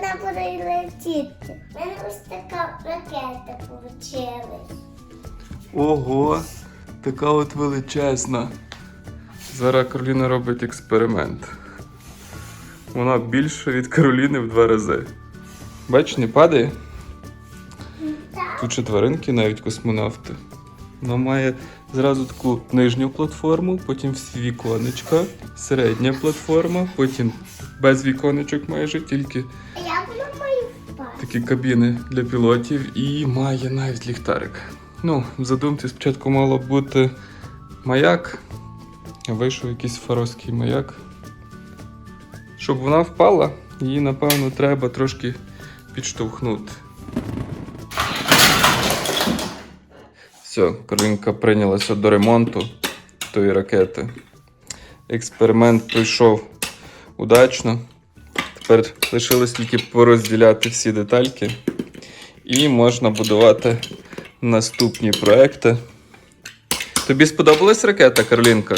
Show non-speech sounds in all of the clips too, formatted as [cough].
вона буде летіти. У мене ось така ракета вийшла. Ого, така от величезна. Зараз Кароліна робить експеримент. Вона більша від Кароліни в два рази. Бач, не падає? Тут ще тваринки, навіть космонавти. Вона має зразу таку нижню платформу, потім всі віконечка, середня платформа, потім без віконечок майже, тільки такі кабіни для пілотів і має навіть ліхтарик. Ну, в задумці спочатку мало бути маяк, а вийшов якийсь фаровський маяк. Щоб вона впала, її, напевно, треба трошки підштовхнути. Все, Каролінка прийнялася до ремонту тої ракети. Експеримент пройшов удачно. Тепер лишилось тільки порозділяти всі детальки, і можна будувати наступні проекти. Тобі сподобалась ракета, Каролінка?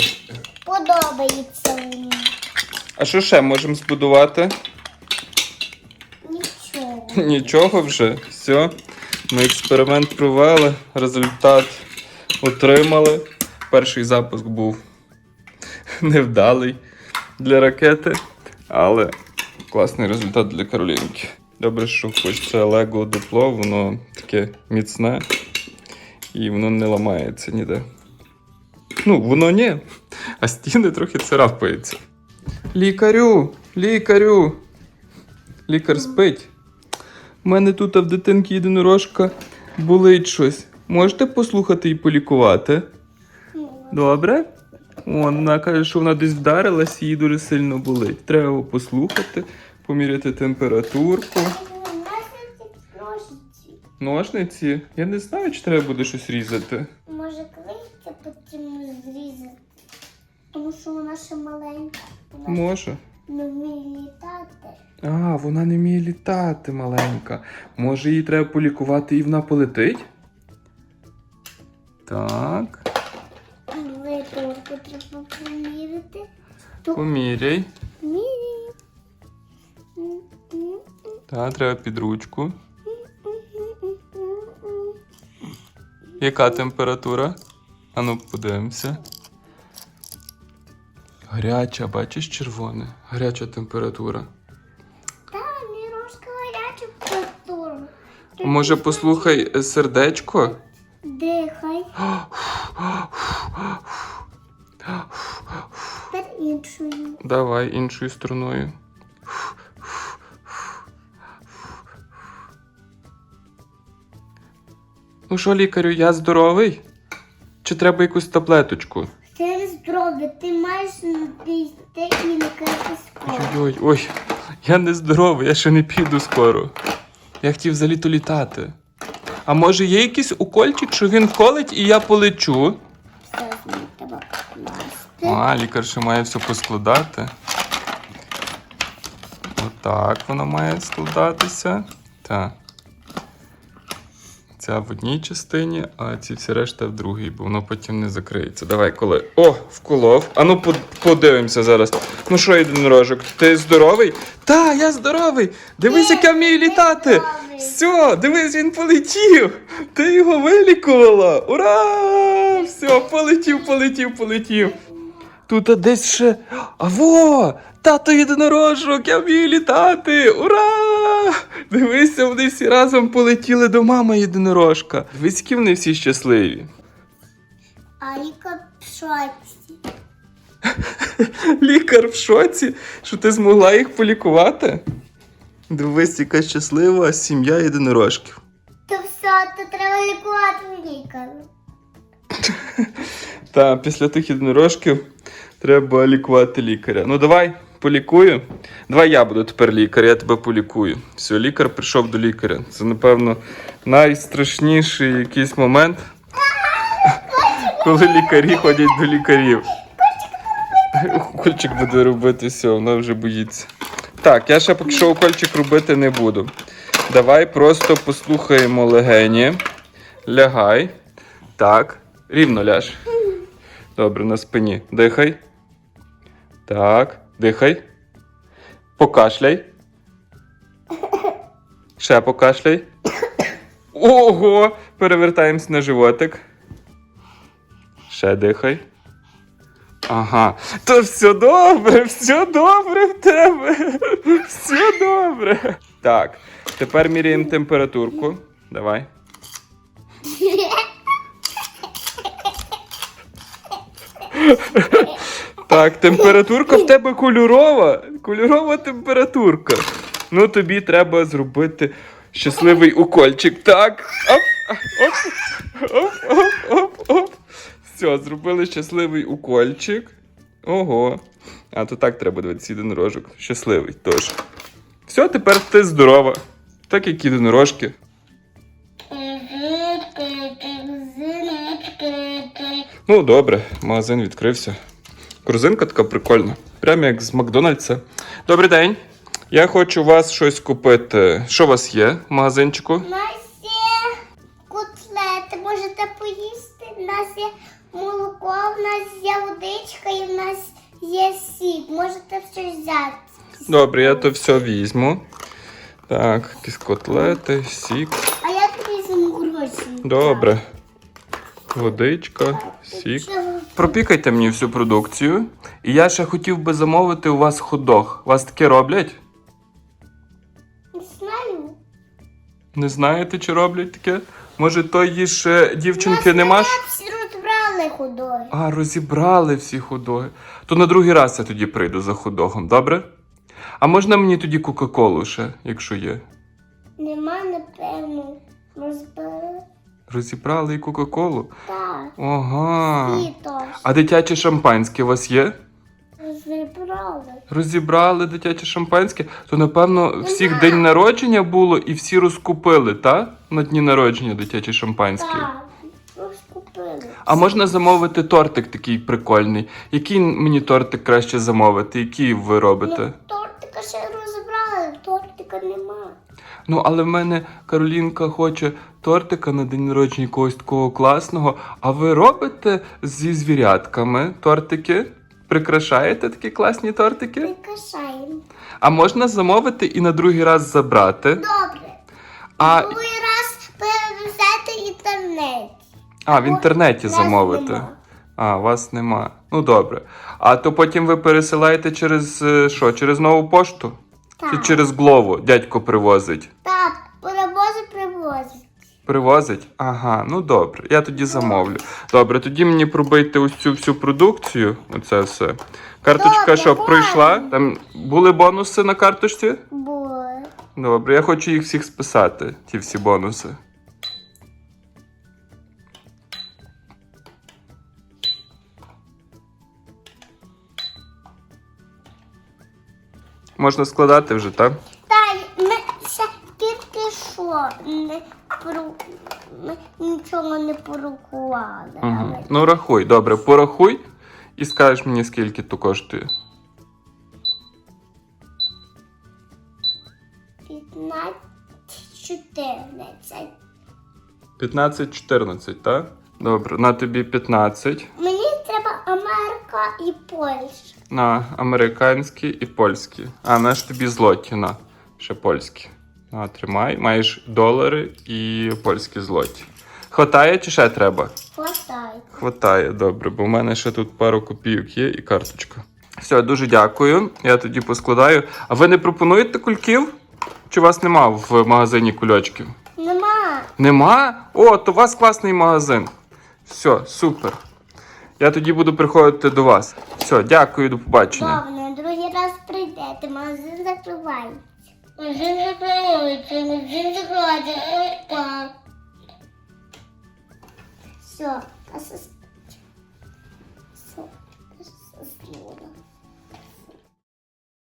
Подобається мені. А що ще можемо збудувати? Нічого. Нічого вже. Все. Ми експеримент провели, результат отримали. Перший запуск був [laughs] невдалий для ракети, але класний результат для Каролінки. Добре, що хоч це Lego дупло, воно таке міцне і воно не ламається ніде. Ну, воно ні, а стіни трохи царапаються. Лікарю! Лікарю! Лікар спить. У мене тут в дитинки єдинорожка болить щось. Можете послухати і полікувати? Добре? Вон, вона каже, що вона десь вдарилась, їй дуже сильно болить. Треба послухати, поміряти температурку. Ножниці. Я не знаю, чи треба буде щось різати. Може, клейця потрібно зрізати. Тому що вона ще маленька. Вона Може. не вміє літати. А, вона не вміє літати, маленька. Може, її треба полікувати і вона полетить? Так. Витовку треба поміряти. Поміряй. Так, треба під ручку. Яка температура? Ану, подивимося. Гаряча, бачиш червоне? Гаряча температура. Та, мірошка гарячу температуру. А Може, послухай сердечко? Дихай. [gasps] Іншою. Давай іншою стороною. Ну що, лікарю, я здоровий? Чи треба якусь таблеточку? Ти здоровий, ти маєш йти і лікати скоро. Ой-ой, ой, я не здоровий, я ще не піду скоро. Я хотів заліто літати. А може є якийсь укольчик, що він колить і я полечу? Все з ним треба покласти. А, лікар ще має все поскладати. Отак воно має складатися. Так. Ця в одній частині, а ці всі решта в другій, бо воно потім не закриється. Давай, коли. О, вколов. А ну подивимося зараз. Ну що, єдинорожок, ти здоровий? Та, я здоровий. Дивись, як я вмію літати. Все, дивись, він полетів. Ти його вилікувала. Ура! Все, полетів, полетів, полетів. Тут а десь ще. А во! Тато єдинорожок, я вмію літати! Ура! Дивися, вони всі разом полетіли до мами єдинорожка. Дивись, які вони всі щасливі. А Ліка в шоці. [laughs] Лікар в шоці, що ти змогла їх полікувати. Дивись, яка щаслива сім'я єдинорожків. То все, то треба лікувати лікарю. [laughs] Та після тих єдинорожків треба лікувати лікаря. Ну давай, полікую. Давай я буду тепер лікар, я тебе полікую. Все, лікар прийшов до лікаря. Це, напевно, найстрашніший якийсь момент, коли лікарі ходять до лікарів. Укольчик буде робити все, вона вже боїться. Так, я ще поки що укольчик робити не буду. Давай просто послухаємо легені. Лягай. Так, рівно ляж. Добре, на спині. Дихай. Так, дихай. Покашляй. Ще покашляй. Ого! Перевертаємось на животик. Ще дихай. Ага. То все добре, все добре в тебе. Все добре. Так, тепер міряємо температурку. Давай. [laughs] Так, температурка в тебе кольорова. Кольорова температурка. Ну, тобі треба зробити щасливий укольчик. Так. Оп, оп, оп, оп, оп, оп. Все, зробили щасливий укольчик. Ого. А то так треба дивитися єдинорожок. Щасливий теж. Все, тепер ти здорова. Так як єдинорожки. Ну, добре, магазин відкрився. Корзинка така прикольна. Прямо як з Макдональдса. Добрий день. Я хочу у вас щось купити. Що у вас є в магазинчику? У нас є котлети, можете поїсти. У нас є молоко, в нас є водичка і в нас є сік. Можете щось взяти. Добре, я то все візьму. Так, якісь котлети, сік. А я тобі візьму гроші. Добре. Водичка, сік. Пропікайте мені всю продукцію. І я ще хотів би замовити у вас хот-дог. Вас таке роблять? Не знаю. Не знаєте, чи роблять таке? Може, тої ж дівчинки нема? всі розбрали худої. А, розібрали всі худоги. То на другий раз я тоді прийду за худогом, добре? А можна мені тоді Кока-Колу ще, якщо є? Нема, напевно. Розбрали. Розібрали і Кока-Колу? Так. Ага. А дитяче шампанське у вас є? Розібрали. Розібрали дитяче шампанське, то напевно всіх день народження було і всі розкупили, та? На дні народження дитяче шампанське. Так. Розкупили. А можна замовити тортик такий прикольний. Який мені тортик краще замовити? Який ви робите? Ну, тортика ще тортика нема. Ну, але в мене Каролінка хоче тортика на день народження якогось такого класного. А ви робите зі звірятками тортики? Прикрашаєте такі класні тортики? Прикрашаємо. А можна замовити і на другий раз забрати. Добре. А, Другий раз перевезете інтернет. а в інтернеті Нас замовити. нема. А, вас нема. Ну добре. А то потім ви пересилаєте через е, що? Через нову пошту? Чи Так. через Глову дядько привозить? Так, привозить, привозить. Привозить? Ага, ну добре, я тоді замовлю. Добре, тоді мені пробийте ось цю всю продукцію. Оце все. Карточка Добре, що, пройшла? Там були бонуси на карточці? Були. Добре, я хочу їх всіх списати, ті всі бонуси. Можна складати вже, так? Та ми ще тільки що не пору... ми нічого не порахували. Угу. Але Ну, рахуй, добре, порахуй і скажеш мені, скільки то коштує. 15, 14. 15-14, так? Добре, на тобі 15. Мені треба Америка і Польща. На американські і польські. А, на ж тобі злоті, на. Ще польські. На, тримай. Маєш долари і польські злоті. Хватає чи ще треба? Хватай. Хватає, добре, бо в мене ще тут пару копійок є і карточка. Все, дуже дякую. Я тоді поскладаю. А ви не пропонуєте кульків? Чи у вас нема в магазині кульочків? Нема. Нема? О, то у вас класний магазин. Все, супер. Я тоді буду приходити до вас. Все, дякую, до побачення. Повно, другий раз прийдете, магазин закривається. Магазин закривається, магазин закривається. Все, а со... Все,